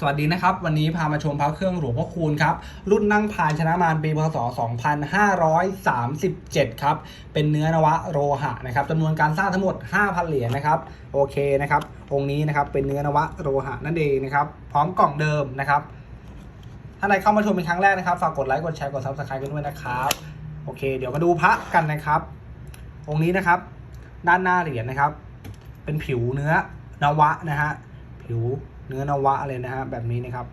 สวัสดีนะครับ วันนี้พามาชมพระเครื่องหลวงพ่อคูณครับ รุ่นนั่งพานชนะมารปีพศ 2537 ครับ เป็นเนื้อนวะโลหะนะครับจำนวนการสร้างทั้งหมด 5,000 เหรียญนะครับ โอเคนะครับ องค์นี้นะครับเป็นเนื้อนวะโลหะนั่นเองนะครับ พร้อมกล่องเดิมนะครับ ถ้าใครเข้ามาชมเป็นครั้งแรกนะครับ ฝากกดไลค์ กดแชร์ กด subscribe กันด้วยนะครับ โอเค เดี๋ยวมาดูพระกันนะครับ องค์นี้นะครับ ด้านหน้าเหรียญนะครับ เป็นผิวเนื้อนวะนะฮะ ผิว เนื้อนวะเลยนะฮะแบบนี้นะครับ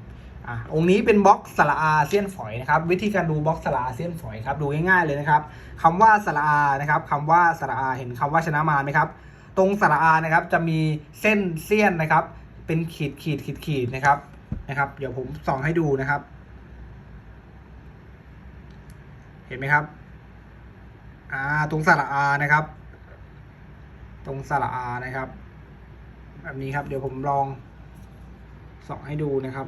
อะองค์นี้เป็นบล็อกสระอาเซียนฝอยนะครับ วิธีการดูบล็อกสระอาเซียนฝอยครับดูง่ายๆเลยนะครับคำว่าสระอานะครับคำว่าสระอาเห็นคำว่าชนะมารไหมครับ ตรงสระอานะครับจะมีเส้นเสี้ยนนะครับ เป็นขีดขีดขีดขีดนะครับนะครับ เดี๋ยวผมส่องให้ดูนะครับ เห็นไหมครับอ่าตรงสระอานะครับ ตรงสระอานะครับ แบบนี้ครับเดี๋ยวผมลอง ส่องให้ดูนะครับ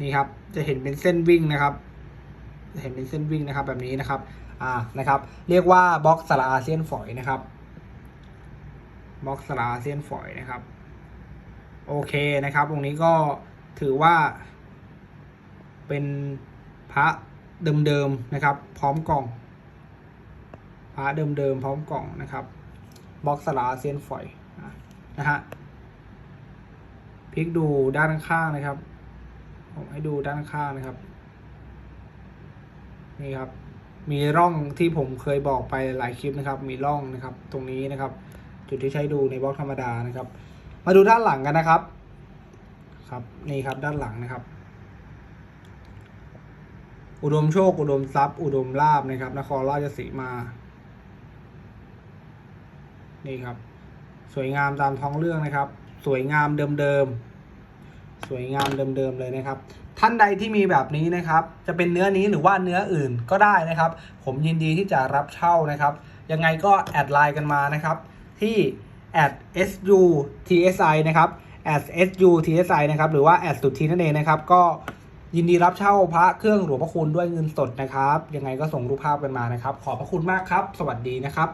นี่ครับจะเห็นเป็นเส้นวิ่งนะครับจะเห็นเป็นเส้นวิ่งนะครับ แบบนี้นะครับ อ่านะครับ เรียกว่าบล็อกสระอาเซียนฝอยนะครับบล็อกสระอาเซียนฝอยนะครับ โอเคนะครับ ตรงนี้ก็ถือว่า เป็นพระเดิมๆนะครับ พร้อมกล่องพระเดิมๆพร้อมกล่องนะครับบล็อกสลาเซียนฝอยนะฮะ พลิกดูด้านข้างนะครับ ผมให้ดูด้านข้างนะครับ นี่ครับ มีร่องที่ผมเคยบอกไปหลายคลิปนะครับ มีร่องนะครับ ตรงนี้นะครับ จุดที่ใช้ดูในบล็อกธรรมดานะครับ มาดูด้านหลังกันนะครับ ครับ นี่ครับด้านหลังนะครับอุดมโชค อุดมทรัพย์ อุดมลาบนะครับ นครราชสีมา นี่ครับ สวยงามตามท้องเรื่องนะครับ สวยงามเดิมๆ สวยงามเดิมๆเลยนะครับ ท่านใดที่มีแบบนี้นะครับ จะเป็นเนื้อนี้หรือว่าเนื้ออื่นก็ได้นะครับ ผมยินดีที่จะรับเช่านะครับ ยังไงก็แอดไลน์กันมานะครับ ที่ @sutsi นะครับ @sutsi นะครับ หรือว่า สุดทีนั่นเองนะครับ ก็ยินดีรับเช่าพระเครื่องหลวงพ่อคูณด้วยเงินสดนะครับ ยังไงก็ส่งรูปภาพกันมานะครับ ขอบพระคุณมากครับ สวัสดีนะครับ